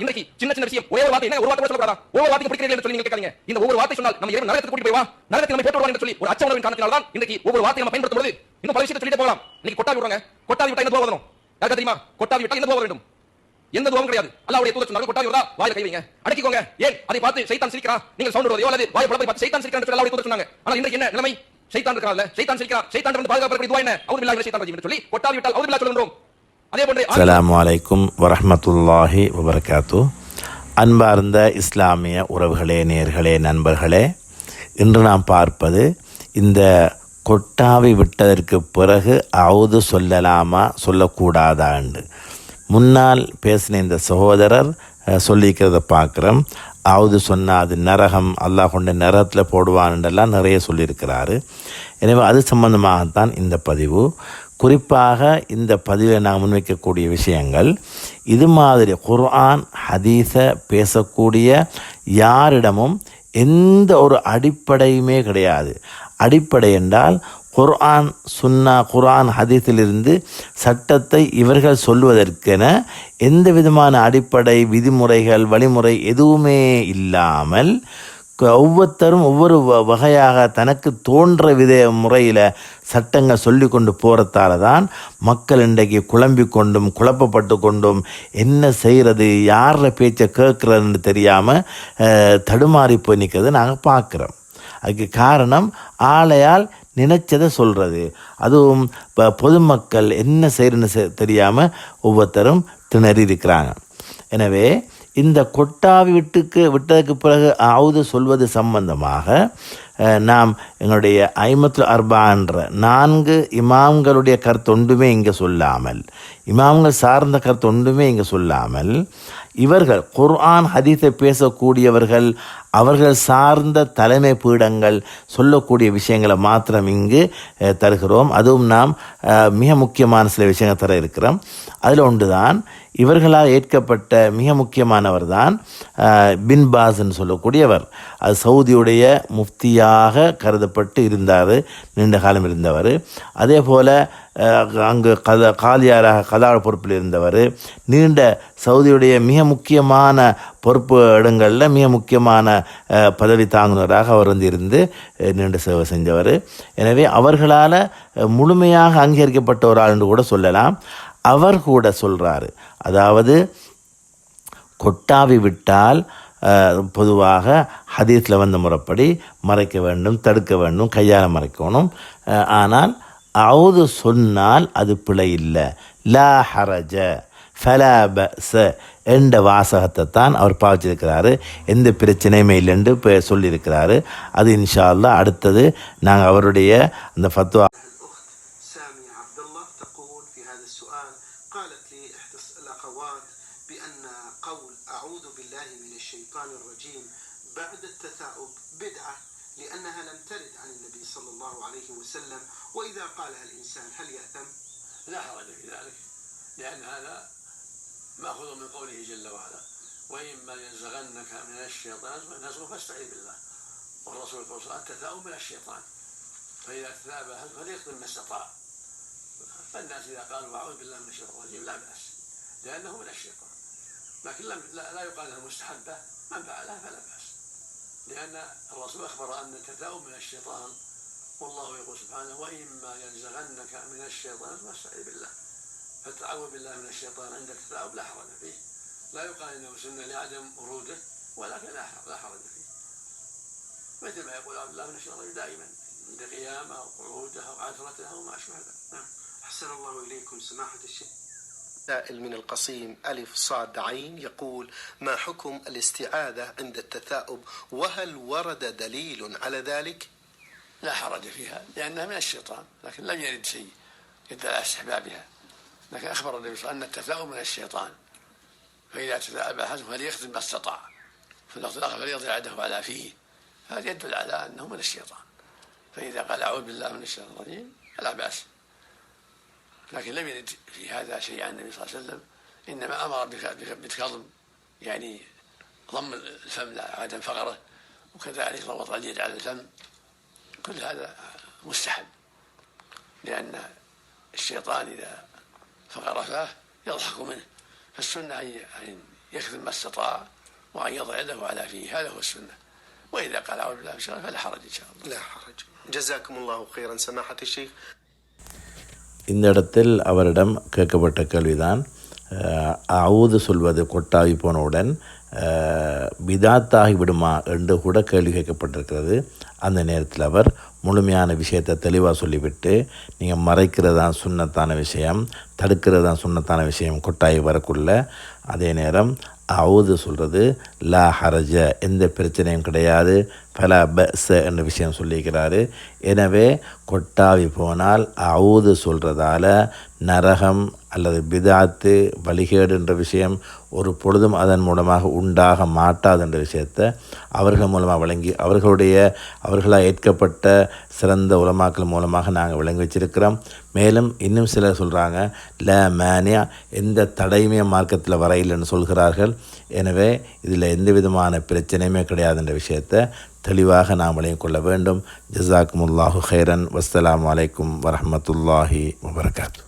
இன்னைக்கு சின்ன சின்ன விஷயம். ஒரே ஒரு வார்த்தை என்ன? ஒரு வார்த்தை கூட சொல்லக்கூடாதா? ஒவ்வொரு வார்த்தையும் பிடிக்கிறீர்கள் என்று சொல்லி நீங்க கேட்காதீங்க. இந்த ஒவ்வொரு வார்த்தை சொன்னால் நம்ம இறைவன் நரகத்துக்கு கூட்டி போய் வா நரகத்தில் நம்ம போட்டு என்று சொல்லி ஒரு அச்ச உணர்வின் காரணத்தினால தான் இன்னைக்கு ஒவ்வொரு வார்த்தையை நம்ம பயன்படுத்தும் போது இன்னும் பல விஷயத்தை சொல்லிட்டு போகலாம். இன்னைக்கு கொட்டாவி விடுறாங்க. கொட்டாவி விட்டா என்ன துவா வரணும் யாருக்கு தெரியுமா? கொட்டாவி விட்டா என்ன போக வேண்டும்? எந்த துவம் கிடையாது. அல்லாவுடைய தூதர் சொன்னார்கள் கொட்டாவி வருதா? வாயில கை வைங்க. அடக்கிக்கோங்க. ஏன்? அதை பார்த்து சைத்தான் சிரிக்கிறான் நீங்கள் சவுண்ட் வருவதையோ அல்லது வாய் பழப்பை பார்த்து சைத்தான் சிரிக்கிறான் என்று அல்லாஹ்வுடைய தூதர் சொன்னாங்க. ஆனா இன்றைக்கு என்ன நிலைமை? சைத்தான் இருக்கிறாள் சைத்தான் சிரிக்கிறான் சைத்தான் வந்து பாதுகாப்பு துவா என்ன? அவர் பில்லாஹி சைத்தான் சொல்லி கொட்டாவி விட்டால் அவர் பில்லாஹ் சொல்லுகிறோம் அதே போன்று அஸ்ஸலாமு அலைக்கும் அன்பார்ந்த இஸ்லாமிய உறவுகளே நேர்களே நண்பர்களே இன்று நாம் பார்ப்பது இந்த கொட்டாவி விட்டதற்கு பிறகு அவுது சொல்லலாமா சொல்லக்கூடாதா என்று. முன்னால் பேசின இந்த சகோதரர் சொல்லிக்கிறத பார்க்குறோம். அவுது சொன்னால் அது நரகம் அல்லாஹ் கொண்ட நரகத்தில் போடுவான்ன்றெல்லாம் நிறைய சொல்லியிருக்கிறாரு. எனவே அது சம்பந்தமாகத்தான் இந்த பதிவு. குறிப்பாக இந்த பதிவில் நான் முன்வைக்கக்கூடிய விஷயங்கள் இது மாதிரி குர்ஆன் ஹதீஸை பேசக்கூடிய யாரிடமும் எந்த ஒரு அடிப்படையுமே கிடையாது. அடிப்படை என்றால் குர்ஆன் சுன்னா குர்ஆன் ஹதீஸிலிருந்து சட்டத்தை இவர்கள் சொல்வதற்கென எந்த விதமான அடிப்படை விதிமுறைகள் வழிமுறை எதுவுமே இல்லாமல் ஒவ்வொருத்தரும் ஒவ்வொரு வ- வகையாக தனக்கு தோன்ற வித முறையில் சட்டங்கள் சொல்லி கொண்டு போகிறதால தான் மக்கள் இன்றைக்கு குழம்பி கொண்டும் குழப்பப்பட்டு கொண்டும் என்ன செய்கிறது யார பேச்சை கேட்குறதுன்னு தெரியாமல் தடுமாறி போய் நிற்கிறது நாங்கள் பார்க்குறோம் அதுக்கு காரணம் ஆளையால் நினைச்சதை சொல்கிறது அதுவும் இப்போ பொதுமக்கள் என்ன செய்யறன்னு தெரியாமல் ஒவ்வொருத்தரும் திணறி இருக்கிறாங்க. எனவே இந்த கொட்டாவி விட்டுக்கு விட்டதுக்கு பிறகு ஆவுது சொல்வது சம்பந்தமாக நாம் எங்களுடைய ஐமத்து அர்பான்ற நான்கு இமாம்களுடைய கருத்து ஒன்றுமே இங்கே சொல்லாமல் இமாம்கள் சார்ந்த கருத்து ஒன்றுமே இங்கே சொல்லாமல் இவர்கள் குர்ஆன் ஹதீஸை பேசக்கூடியவர்கள் அவர்கள் சார்ந்த தலைமை பீடங்கள் சொல்லக்கூடிய விஷயங்களை மாத்திரம் இங்கு தருகிறோம். அதுவும் நாம் மிக முக்கியமான சில விஷயங்கள் தர இருக்கிறோம். அதில் ஒன்றுதான் இவர்களால் ஏற்கப்பட்ட மிக முக்கியமானவர் தான் பின் பாஸ்ன்னு சொல்லக்கூடியவர். அது சவுதியுடைய முஃப்தியா முஃப்தியாக கருதப்பட்டு இருந்தார் நீண்ட காலம் இருந்தவர். அதே போல் அங்கு கத காலியாராக கதாழ பொறுப்பில் இருந்தவர். நீண்ட சவுதியுடைய மிக முக்கியமான பொறுப்பு இடங்களில் மிக முக்கியமான பதவி தாங்குனவராக அவர் வந்து இருந்து நீண்ட சேவை செஞ்சவர். எனவே அவர்களால் முழுமையாக அங்கீகரிக்கப்பட்ட ஒரு ஆள் என்று கூட சொல்லலாம். அவர் கூட சொல்கிறாரு அதாவது கொட்டாவி விட்டால் பொதுவாக ஹதீஸில் வந்த முறைப்படி மறைக்க வேண்டும் தடுக்க வேண்டும் கையால் மறைக்கணும். ஆனால் அவுது சொன்னால் அது பிழை இல்லை. லா ஹரஜ ஃபலாபஸ என்ற வாசகத்தை தான் அவர் பாவிச்சிருக்கிறாரு. எந்த பிரச்சனையுமே இல்லைன்னு இப்போ சொல்லியிருக்கிறாரு. அது இன்ஷா அல்லா அடுத்தது நாங்கள் அவருடைய அந்த ஃபத்வா الرجيم بعد التثاؤب بدعة لأنها لم ترد عن النبي صلى الله عليه وسلم. وإذا قالها الإنسان هل يأثم؟ لا حرج في ذلك لأن هذا مأخوذ من قوله جل وعلا وإما ينزغنك من الشيطان نزغ فاستعذ بالله. والرسول صلى الله عليه وسلم التثاؤب من الشيطان فإذا تثاب فليقضي ما استطاع. فالناس إذا قالوا أعوذ بالله من الشيطان الرجيم لا بأس لأنه من الشيطان. لكن لم لا, لا يقال له مستحبة. من فعلها فلا بأس. لأن الرسول أخبر أن التثاؤب من الشيطان والله يقول سبحانه وإما ينزغنك من الشيطان فاستعذ بالله. فتعوذ بالله من الشيطان عند التثاؤب لا حرج فيه. لا يقال إنه سنة لعدم وروده ولكن لا حرج فيه. مثل ما يقول عبد الله من الشيطان دائما عند قيامة أو قعودة أو عثرته أو ما أشبه ذلك. نعم. أحسن الله إليكم سماحة الشيخ. سائل من القصيم ألف صاد عين يقول ما حكم الاستعاذة عند التثاؤب؟ وهل ورد دليل على ذلك؟ لا حرج فيها لأنها من الشيطان لكن لم يرد شيء يدل على استحبابها. لكن أخبر النبي صلى الله عليه وسلم أن التثاؤب من الشيطان فإذا تثاءب أحدهم فليختم ما استطاع في اللفظ الآخر فليضع يده على فيه هذا يدل على أنه من الشيطان. فإذا قال أعوذ بالله من الشيطان الرجيم فلا بأس. لكن لم يرد في هذا شيء عن النبي صلى الله عليه وسلم إنما أمر بكظم يعني ضم الفم عدم فقره وكذلك ضغط اليد على الفم. كل هذا مستحب لأن الشيطان إذا فقر فاه يضحك منه. فالسنة أن يكتب ما استطاع وأن يضع يده على فيه هذا هو السنة. وإذا قال أعوذ بالله من الشيطان فلا حرج إن شاء الله. لا حرج. جزاكم الله خيرا سماحة الشيخ. இந்த இடத்தில் அவரிடம் கேட்கப்பட்ட கேள்விதான் அவுது சொல்வது கொட்டாவி போனவுடன் விதாத்தாகி விடுமா என்று கூட கேள்வி கேட்கப்பட்டிருக்கிறது. அந்த நேரத்தில் அவர் முழுமையான விஷயத்தை தெளிவாக சொல்லிவிட்டு நீங்கள் மறைக்கிறதான் சுண்ணத்தான விஷயம் தடுக்கிறது தான் சுண்ணத்தான விஷயம் கொட்டாய் வரக்குள்ள அதே நேரம் அவுது சொல்கிறது லா ஹரஜ எந்த பிரச்சனையும் கிடையாது பல பஸ் என்ற விஷயம் சொல்லியிருக்கிறாரு. எனவே கொட்டாவி போனால் அவுது சொல்கிறதால நரகம் அல்லது பிதாத்து வழிகேடு என்ற விஷயம் ஒரு பொழுதும் அதன் மூலமாக உண்டாக மாட்டாது என்ற விஷயத்தை அவர்கள் மூலமாக விளங்கி அவர்களுடைய அவர்களால் ஏற்கப்பட்ட சிறந்த உலமாக்கள் மூலமாக நாங்கள் விளங்கி வச்சிருக்கிறோம். மேலும் இன்னும் சிலர் சொல்கிறாங்க ல மேனியா எந்த தடையுமே மார்க்கத்தில் வரையில்லைன்னு சொல்கிறார்கள். எனவே இதில் எந்த விதமான பிரச்சனையுமே கிடையாது என்ற விஷயத்தை தெளிவாக நாம் விளங்கிக் கொள்ள வேண்டும் ஜசாக்குமுல்லாஹு ஹைரன் வஸ்ஸலாமு அலைக்கும் வரஹ்மத்துல்லாஹி வபரகாத்து